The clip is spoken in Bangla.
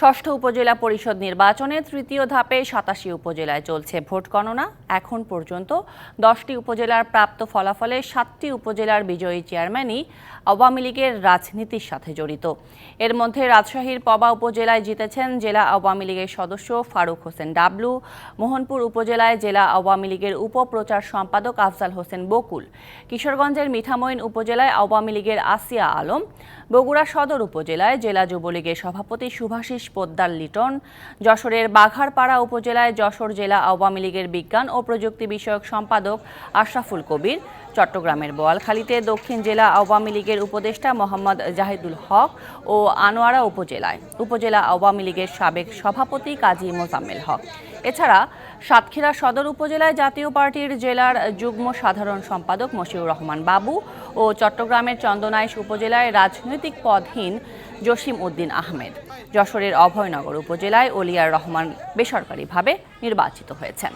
ষষ্ঠ উপজেলা পরিষদ নির্বাচনে তৃতীয় ধাপে সাতাশি উপজেলায় চলছে ভোট গণনা। এখন পর্যন্ত দশটি উপজেলার প্রাপ্ত ফলাফলে সাতটি উপজেলার বিজয়ী চেয়ারম্যানই আওয়ামী লীগের রাজনীতির সাথে জড়িত। এর মধ্যে রাজশাহীর পবা উপজেলায় জিতেছেন জেলা আওয়ামী লীগের সদস্য ফারুক হোসেন ডাবলু, মোহনপুর উপজেলায় জেলা আওয়ামী লীগের উপপ্রচার সম্পাদক আফজাল হোসেন বকুল, কিশোরগঞ্জের মিঠামইন উপজেলায় আওয়ামী লীগের আসিয়া আলম, বগুড়া সদর উপজেলায় জেলা যুবলীগের সভাপতি সুভাষিস পোদ্দার লিটন। যশোরের বাঘারপাড়া উপজেলায় যশোর জেলা আওয়ামী লীগের বিজ্ঞান ও প্রযুক্তি বিষয়ক সম্পাদক আশরাফুল কবির। চট্টগ্রামের বোয়ালখালীতে দক্ষিণ জেলা আওয়ামী লীগের উপদেষ্টা মোহাম্মদ জাহিদুল হক ও আনোয়ারা উপজেলায়। উপজেলা আওয়ামী লীগের সাবেক সভাপতি কাজী মোজাম্মেল হক। এছাড়া সাতক্ষীরা সদর উপজেলায় জাতীয় পার্টির জেলার যুগ্ম সাধারণ সম্পাদক মশিউর রহমান বাবু ও চট্টগ্রামের চন্দনাইশ উপজেলায় রাজনৈতিক পদহীন জসিম উদ্দিন আহমেদ। যশোরের অভয়নগর উপজেলায় ওলিয়ার রহমান বেসরকারিভাবে নির্বাচিত হয়েছেন।